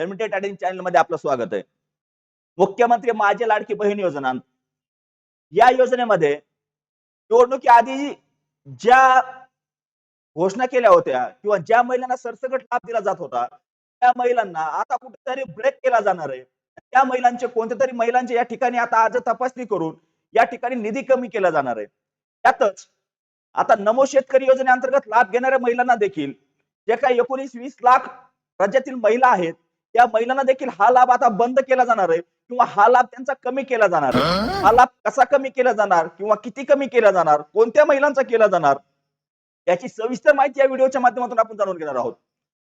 चॅनलमध्ये आपलं स्वागत आहे. मुख्यमंत्री माझे लाडकी बहीण योजना. या योजनेमध्ये निवडणुकीआधी ज्या घोषणा केल्या होत्या किंवा ज्या महिलांना सरसकट लाभ दिला जात होता त्या महिलांना आता कुठेतरी ब्रेक केला जाणार आहे. त्या महिलांचे कोणत्या तरी महिलांचे या ठिकाणी आता आज तपासणी करून या ठिकाणी निधी कमी केला जाणार आहे. त्यातच आता नमो शेतकरी योजनेअंतर्गत लाभ घेणाऱ्या महिलांना देखील जे काही एकोणीस वीस लाख राज्यातील महिला आहेत त्या महिलांना देखील हा लाभ आता बंद केला जाणार आहे किंवा हा लाभ त्यांचा कमी केला जाणार आहे. हा? लाभ कसा कमी केला जाणार किंवा किती कमी केला जाणार कोणत्या महिलांचा केला जाणार याची सविस्तर माहिती या व्हिडिओच्या माध्यमातून आपण जाणून घेणार आहोत.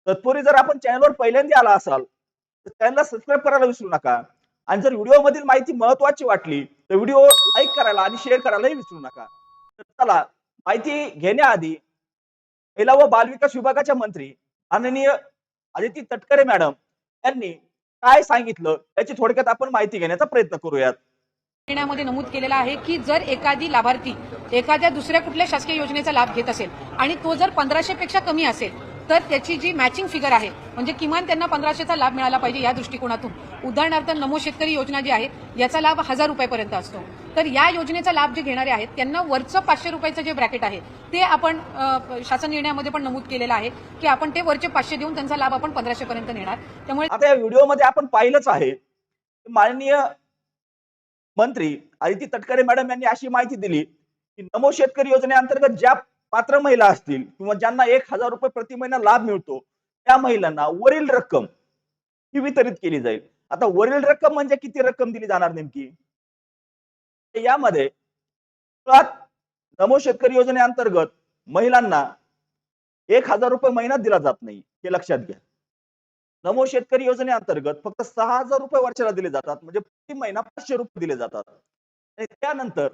तत्पूर्वी जर आपण चॅनलवर पहिल्यांदा आला असाल तर चॅनलला सबस्क्राईब करायला विसरू नका. आणि जर व्हिडिओ मधील माहिती महत्वाची वाटली तर व्हिडिओ लाईक करायला आणि शेअर करायलाही विसरू नका. तर चला माहिती घेण्याआधी महिला व बालविकास विभागाच्या मंत्री माननीय आदिती तटकरे मॅडम यांनी काय सांगितलं याची थोडक्यात आपण माहिती घेण्याचा प्रयत्न करूयात. निर्णयामध्ये नमूद केलेलं आहे की जर एखादी लाभार्थी एखाद्या दुसऱ्या कुठल्या शासकीय योजनेचा लाभ घेत असेल आणि तो जर पंधराशे पेक्षा कमी असेल तर त्याची जी मॅचिंग फिगर आहे म्हणजे किमान त्यांना पंधराशेचा लाभ मिळाला पाहिजे या दृष्टिकोनातून. उदाहरणार्थ नमो शेतकरी योजना जी आहे याचा लाभ हजार रुपयापर्यंत असतो. तर या योजनेचा लाभ जे घेणारे आहेत त्यांना वरचं पाचशे रुपयाचं जे ब्रॅकेट आहे ते आपण शासन निर्णयामध्ये पण नमूद केलेलं आहे की आपण ते वरचे पाचशे देऊन त्यांचा लाभ आपण पंधराशे पर्यंत नेणार. त्यामुळे आता या व्हिडिओमध्ये आपण पाहिलंच आहे माननीय मंत्री आदिती तटकरे मॅडम यांनी अशी माहिती दिली की नमो शेतकरी योजनेअंतर्गत ज्या पात्र महिला असतील किंवा ज्यांना एक हजार रुपये प्रति महिना लाभ मिळतो त्या महिलांना वरील रक्कम ही वितरित केली जाईल. आता वरील रक्कम म्हणजे किती रक्कम दिली जाणार नेमकी? यामध्ये नमो शेतकरी योजनेअंतर्गत महिलांना एक हजार रुपये महिना दिला जात नाही हे लक्षात घ्या. नमो शेतकरी योजनेअंतर्गत फक्त सहा हजार रुपये वर्षाला दिले जातात म्हणजे प्रति महिना पाचशे रुपये दिले जातात. आणि त्यानंतर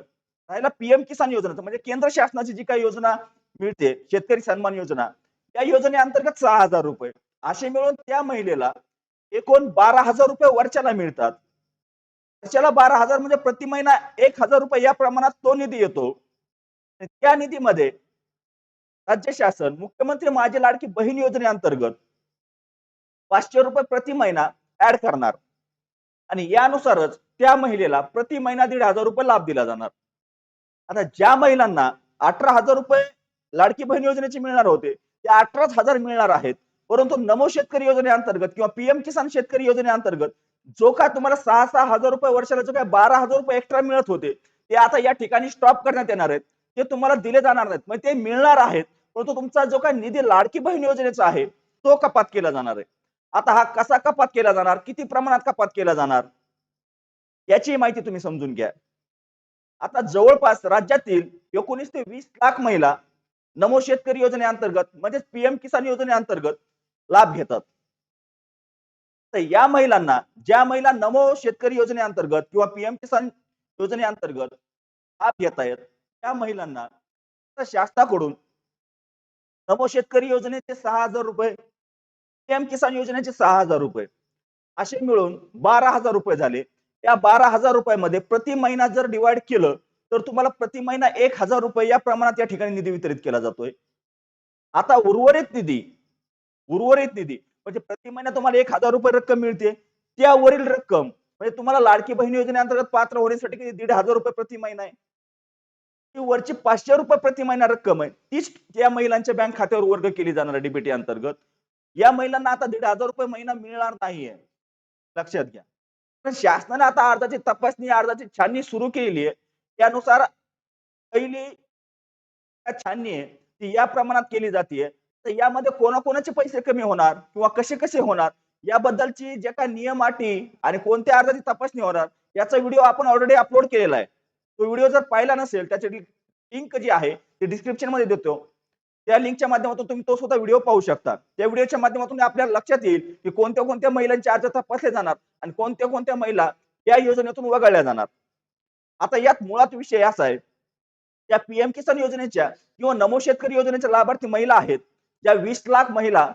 राहिला पीएम किसान योजना म्हणजे केंद्र शासनाची जी काही योजना मिळते शेतकरी सन्मान योजना त्या योजनेअंतर्गत सहा हजार रुपये. असे मिळून त्या महिलेला एकूण बारा हजार रुपये वर्षाला मिळतात. वर्षाला बारा हजार म्हणजे प्रति महिना एक हजार रुपये या प्रमाणात तो निधी येतो. त्या निधीमध्ये राज्य शासन मुख्यमंत्री माझी लाडकी बहीण योजनेअंतर्गत पाचशे रुपये प्रति महिना ऍड करणार. आणि यानुसारच त्या महिलेला प्रति महिना दीड हजार रुपये लाभ दिला जाणार. आता ज्या महिलांना अठरा हजार रुपये लाडकी बहीण योजनेचे मिळणार होते ते अठराच हजार मिळणार आहेत. परंतु नमो शेतकरी योजनेअंतर्गत किंवा पीएम किसान शेतकरी योजनेअंतर्गत जो काय तुम्हाला सहा सहा हजार रुपये वर्षाला जो काय बारा हजार रुपये एक्स्ट्रा मिळत होते ते आता या ठिकाणी स्टॉप करण्यात येणार आहेत. ते तुम्हाला दिले जाणार नाहीत. म्हणजे ते मिळणार आहेत परंतु तुमचा जो काय निधी लाडकी बहीण योजनेचा आहे तो कपात केला जाणार आहे. आता हा कसा कपात केला जाणार? किती प्रमाणात कपात केला जाणार? याची माहिती तुम्ही समजून घ्या. आता जवळपास राज्यातील एकोणीस ते वीस लाख महिला नमो शेतकरी योजनेअंतर्गत म्हणजेच पीएम किसान योजनेअंतर्गत लाभ घेतात. तर या महिलांना ज्या महिला नमो शेतकरी योजनेअंतर्गत किंवा पीएम किसान योजनेअंतर्गत लाभ घेत आहेत त्या महिलांना शासनाकडून नमो शेतकरी योजनेचे सहा हजार रुपये पीएम किसान योजनेचे सहा हजार रुपये असे मिळून बारा हजार रुपये झाले. या बारा हजार रुपयामध्ये प्रति महिना जर डिवाइड केलं तर तुम्हाला प्रति महिना एक हजार रुपये या प्रमाणात या ठिकाणी निधी वितरित केला जातोय. आता उर्वरित निधी उर्वरित निधी म्हणजे प्रति महिना तुम्हाला एक हजार रुपये रक्कम मिळते. त्यावरील रक्कम म्हणजे तुम्हाला लाडकी बहीण योजनेअंतर्गत पात्र होण्यासाठी किती? दीड हजार रुपये प्रति महिना आहे. ती वरची पाचशे रुपये प्रति महिना रक्कम आहे. तीच त्या महिलांच्या बँक खात्यावर वर्ग केली जाणार आहे डीबीटी अंतर्गत. या महिलांना आता दीड हजार रुपये महिना मिळणार नाहीये लक्षात घ्या. पण शासनाने आता अर्जाची तपासणी अर्जाची छाननी सुरू केली आहे. त्यानुसार पहिली छाननी आहे ती या प्रमाणात केली जाते. तर यामध्ये कोणाकोणाचे पैसे कमी होणार किंवा कसे कसे होणार? याबद्दलची जे काय नियम अटी आणि कोणत्या अर्जाची तपासणी होणार याचा व्हिडिओ आपण ऑलरेडी अपलोड केलेला आहे. तो व्हिडिओ जर पाहिला नसेल त्याची लिंक जी आहे ती डिस्क्रिप्शनमध्ये देतो. त्या लिंकच्या माध्यमातून तुम्ही तो सुद्धा व्हिडिओ पाहू शकता. त्या व्हिडिओच्या माध्यमातून आपल्याला लक्षात येईल की कोणत्या कोणत्या महिलांचे अर्ज तपासले जाणार आणि कोणत्या कोणत्या महिला या योजनेतून वगळल्या जाणार. आता यात मुळात विषय असा आहे त्या पीएम किसान योजनेच्या किंवा नमो शेतकरी योजनेच्या लाभार्थी महिला आहेत. ज्या वीस लाख महिला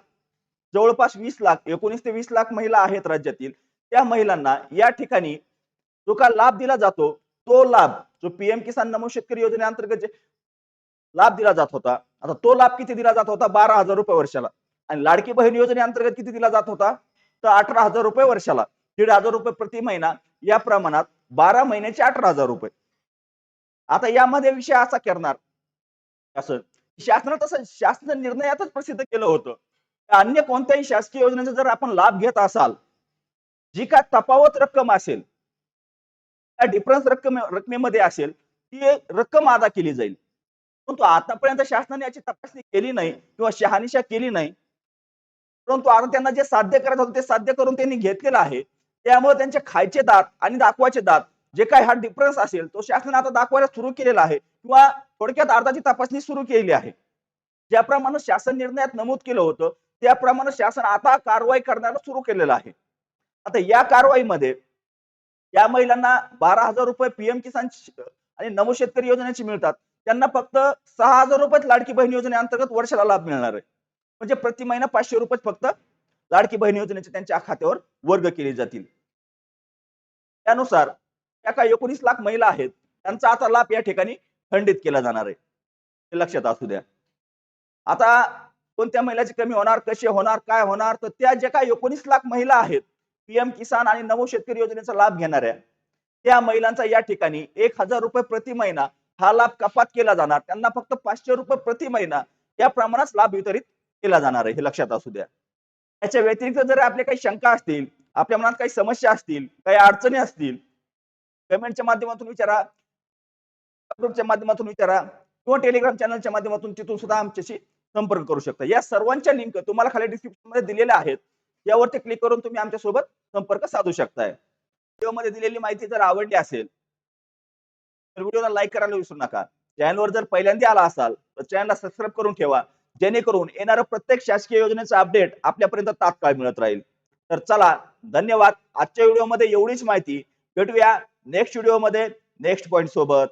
जवळपास वीस लाख एकोणीस ते वीस लाख महिला आहेत राज्यातील त्या महिलांना या ठिकाणी जो का लाभ दिला जातो तो लाभ जो पीएम किसान नमो शेतकरी योजनेअंतर्गत जे लाभ दिला जात होता आता तो लाभ किती दिला जात होता? बारा हजार रुपये वर्षाला. आणि लाडकी बहीण योजनेअंतर्गत किती दिला जात होता? तर अठरा हजार रुपये वर्षाला. दीड हजार रुपये प्रति महिना या प्रमाणात बारा महिन्याचे अठरा हजार रुपये. आता यामध्ये विषय असा करणार असं शासनानं तसं शासन निर्णयातच प्रसिद्ध केलं होतं. अन्य कोणत्याही शासकीय योजनेचा जर आपण लाभ घेत असाल जी काय तफावत रक्कम असेल त्या डिफरन्स रक्कम रकमेमध्ये असेल ती रक्कम अदा केली जाईल. परंतु आतापर्यंत शासनाने याची तपासणी केली नाही किंवा शहानिशा केली नाही. परंतु आता त्यांना जे साध्य करायचं होतं ते साध्य करून त्यांनी घेतलेलं आहे. त्यामुळे त्यांचे खायचे दात आणि दाखवायचे दात जे काही हा डिफरन्स असेल तो शासनाने आता दाखवायला सुरू केलेला आहे. किंवा थोडक्यात अर्धाची तपासणी सुरू केलेली आहे. ज्याप्रमाणे शासन निर्णयात नमूद केलं होतं त्याप्रमाणे शासन आता कारवाई करण्याला सुरू केलेलं आहे. आता या कारवाईमध्ये या महिलांना बारा हजार रुपये पीएम किसान आणि नमो शेतकरी योजनेचे मिळतात. त्यांना फक्त सहा हजार रुपये लाडकी बहीण योजनेअंतर्गत वर्षाला लाभ मिळणार आहे. म्हणजे प्रति महिना पाचशे रुपये फक्त लाडकी बहीण योजनेचे त्यांच्या खात्यावर वर्ग केले जातील. त्यानुसार त्या काही एकोणीस लाख महिला आहेत त्यांचा आता लाभ या ठिकाणी खंडित केला जाणार आहे. हे लक्षात असू द्या. आता कोणत्या महिलाची कमी होणार कसे होणार काय होणार तर त्या ज्या काही एकोणीस लाख महिला आहेत पीएम किसान आणि नमो शेतकरी योजनेचा लाभ घेणाऱ्या त्या महिलांचा या ठिकाणी एक हजार रुपये प्रति महिना हा लाभ कपात केला जाणार. त्यांना फक्त पाचशे रुपये प्रति महिना या प्रमाणात लाभ वितरित केला जाणार आहे हे लक्षात असू द्या. याच्या व्यतिरिक्त जर आपले काही शंका असतील आपल्या मनात काही समस्या असतील काही अडचणी असतील कमेंटच्या माध्यमातून विचारा. ग्रुपच्या माध्यमातून विचारा. किंवा टेलिग्राम चॅनलच्या माध्यमातून तिथून सुद्धा आमच्याशी संपर्क करू शकता. या सर्वांच्या लिंक तुम्हाला खाली डिस्क्रिप्शनमध्ये दिलेल्या आहेत. यावरती क्लिक करून तुम्ही आमच्यासोबत संपर्क साधू शकताय. व्हिडिओमध्ये दिलेली माहिती जर आवडली असेल तर व्हिडिओला लाईक करायला विसरू नका. चॅनलवर जर पहिल्यांदा आला असाल तर चॅनलला सबस्क्राईब करून ठेवा. जेणेकरून येणारं प्रत्येक शासकीय योजनेचं अपडेट आपल्यापर्यंत तात्काळ मिळत राहील. तर चला धन्यवाद. आजच्या व्हिडिओमध्ये एवढीच माहिती. भेटूया. नेक्स्ट व्हिडिओमध्ये नेक्स्ट पॉईंट सोबत.